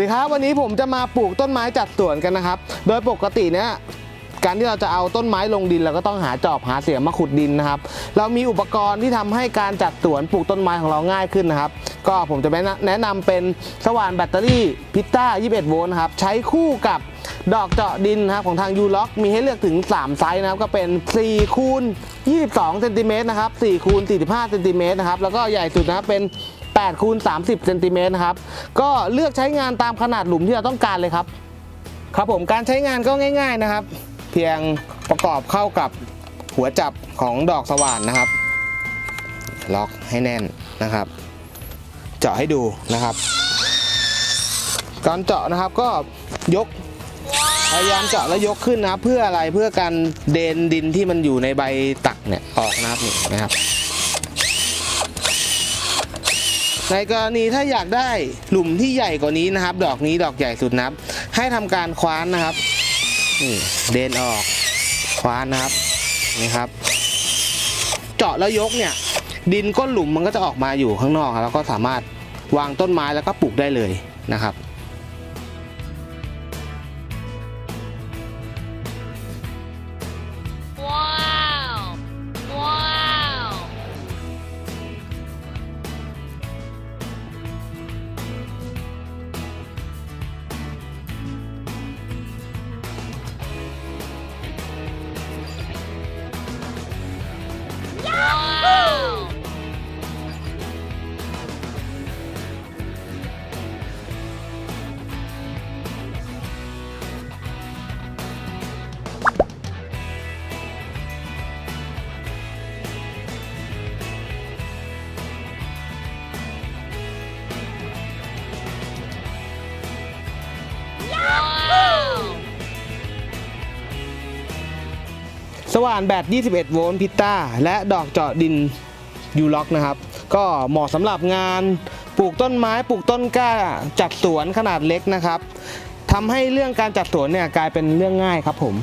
วัสดีครับวันนี้ผมจะมาปลูกต้นไม้จัดสวนกันนะครับ โดยปกติเนี่ยการที่เราจะเอาต้นไม้ลงดินเราก็ต้องหาจอบหาเสียมมาขุดดินนะครับ เรามีอุปกรณ์ที่ทำให้การจัดสวนปลูกต้นไม้ของเราง่ายขึ้นนะครับ ก็ผมจะแนะนำเป็นสว่านแบตเตอรี่พิต้า 21 โวลต์นะครับใช้คู่กับดอกเจาะดินนะครับของทางยูล็อกมีให้เลือกถึง 3 ไซส์นะครับ ก็เป็น4คูณ22เซนติเมตรนะครับ4คูณ45เซนติเมตรนะครับแล้วก็ใหญ่สุดนะครับเป็น 8คูณ30เซนติเมตรครับ ก็เลือกใช้งานตามขนาดหลุมที่เราต้องการเลยครับ ครับผมการใช้งานก็ง่าย ๆนะครับ เพียงประกอบเข้ากับหัวจับของดอกสว่านนะครับ ล็อกให้แน่นนะครับ เจาะให้ดูนะครับ การเจาะนะครับก็ยกพยายามเจาะแล้วยกขึ้นนะเพื่ออะไรเพื่อการเดนดินที่มันอยู่ในใบตักเนี่ยออกนะครับนี่นะครับ ในกรณีถ้าอยากได้หลุมที่ใหญ่กว่านี้นะครับ ดอกนี้ดอกใหญ่สุดนะครับ ให้ทำการคว้านนะครับนี่เดินออกคว้านนะครับนี่ครับ เจาะแล้วยกเนี่ยดินก้นหลุมมันก็จะออกมาอยู่ข้างนอกครับแล้วก็สามารถวางต้นไม้แล้วก็ปลูกได้เลยนะครับ สว่านแบต 21 โวลต์พิต้า และดอกเจาะดินยูล็อกนะครับ ก็เหมาะสำหรับงานปลูกต้นไม้ปลูกต้นกล้าจัดสวนขนาดเล็กนะครับทำให้เรื่องการจัดสวนเนี่ยกลายเป็นเรื่องง่ายครับผม